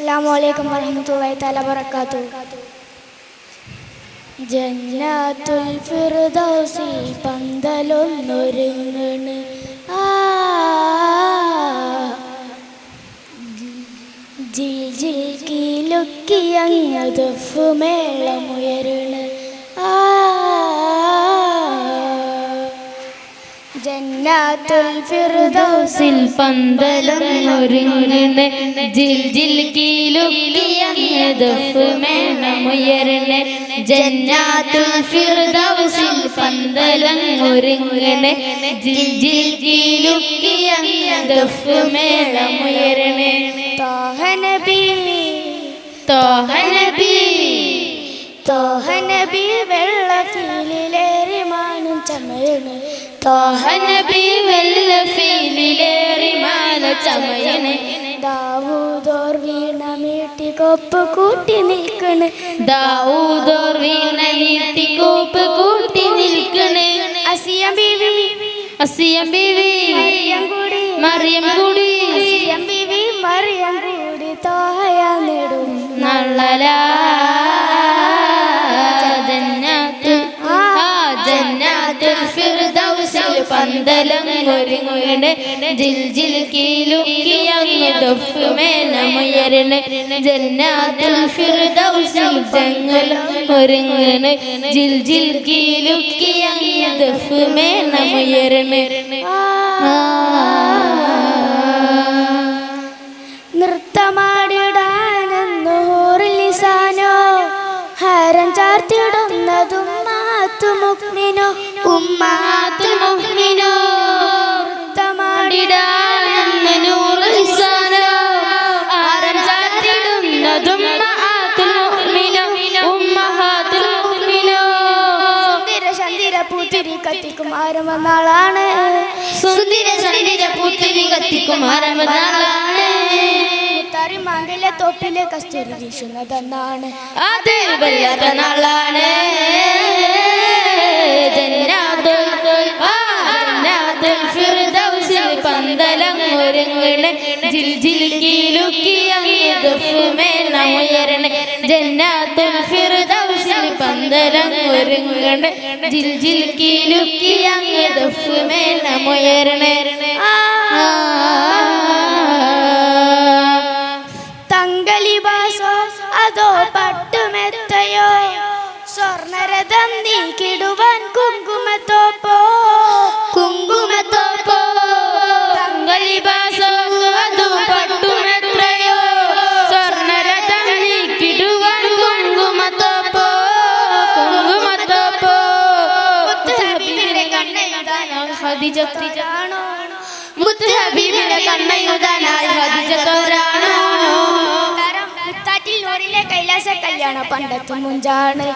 അസ്സാമലൈക്കും വറഹമത്തല്ലാഹി തആല ബറകാത്തു ജന്നാത്തുൽ ഫിർദൗസിൽ പന്തലൊന്നൊരുങ്ങണ്. ആ. ജിൽ ജിൽ കീലുക്കിയങ്ങതുഫ് മേളമുയരുണ് ആ ജന്നാത്തുൽ ഫിർദൗസിൽ പന്തലം ഒരുങ്ങണ ജിൽ ജിൽ കീലുക്കിയങ്ങദഫ് മേണമുയരണ ജന്നാത്തുൽ ഫിർദൗസിൽ പന്തലം ഒരുങ്ങണ ജിൽ ജിൽ കീലുക്കിയങ്ങദഫ് മേണമുയരണ തോഹ നബി തോഹ നബി തോഹ നബി വെള്ളത്തിലേറി മാനും ചമയണ് തോഹ നബി വെള്ള ഫീലിലേറി മാല ചമയണേ ദാവൂദോർ വീണ മീട്ടി കൊപ്പ് കൂട്ടി നിൽക്കണ്. ദാവൂദോർ വീണ നീത്തി കോപ്പ് കൂട്ടി നിൽക്കണേ. അസിയം ബീവി. അസിയം ബീവി. മറിയം കൂടി. അസിയം ബീവി മറിയം കൂടി തോഹയാ നേടും. നള്ളലാ ഫിർദൗസിൽ പന്തലം ഒരുങ്ങണ് ജിൽ ജിൽ കീലുക്കിയങ്ങ് ദഫ് മേനമുയരണ ജന്നാത്തുൽ ഒരുങ്ങണ് ഹരം ചാർത്തിടുന്നതും മാത്തു പൂത്തിരി കത്തിക്കുമാരം വന്നാളാണ് സുന്ദര സുന്ദര പുത്തിരി കത്തിക്കുമാരം വന്നാളാണ് മുത്താറി മാങ്കിലെ തോപ്പിലെ കസ്തൂരി വീശുന്നതെന്നാണ്. അത് വല്ലാത്ത നാളാണ്. ജന്നാത്തുൽ ഒരുങ്ങണ ജിൽ ജിൽ കീലുക്കി അങ്ങ് ദഫ് മേനമുയരണ ജന്നാത്തുൽ ഫിർദൗസിൽ പന്തലം ഒരുങ്ങണേ. ജിൽ ജിൽ കീലുക്കി അങ്ങ് ദഫുമേ മേനമുയരണ ആ തങ്കളിബാസോ അതോ പട്ടുമെത്തയോ? സ്വർണരഥം നീക്കിടുവാൻ മുത്ത് ഹബീബിന്റെ കൈലാസ കല്യാണ പണ്ടത്തും മുഞ്ചാണ്.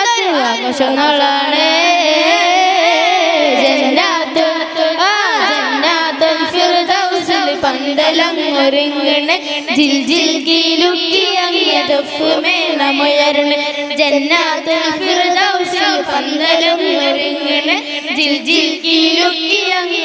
അത് ആഘോഷങ്ങളാണ്. ഒരുങ്ങണ ജിൽ ജിൽ കീലുക്കി അങ്ങ് ദഫ് മേളമുയരണ ജന്നാത്തുൽ ഫിർദൗസിൽ പന്തലം ഒരുങ്ങണ. ജിൽ ജിൽ കീലുക്കി അങ്ങ്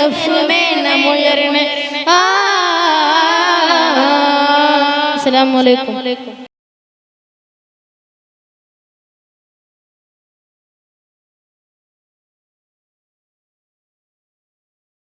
ദഫ് ആ. അസ്സലാമു അലൈക്കും.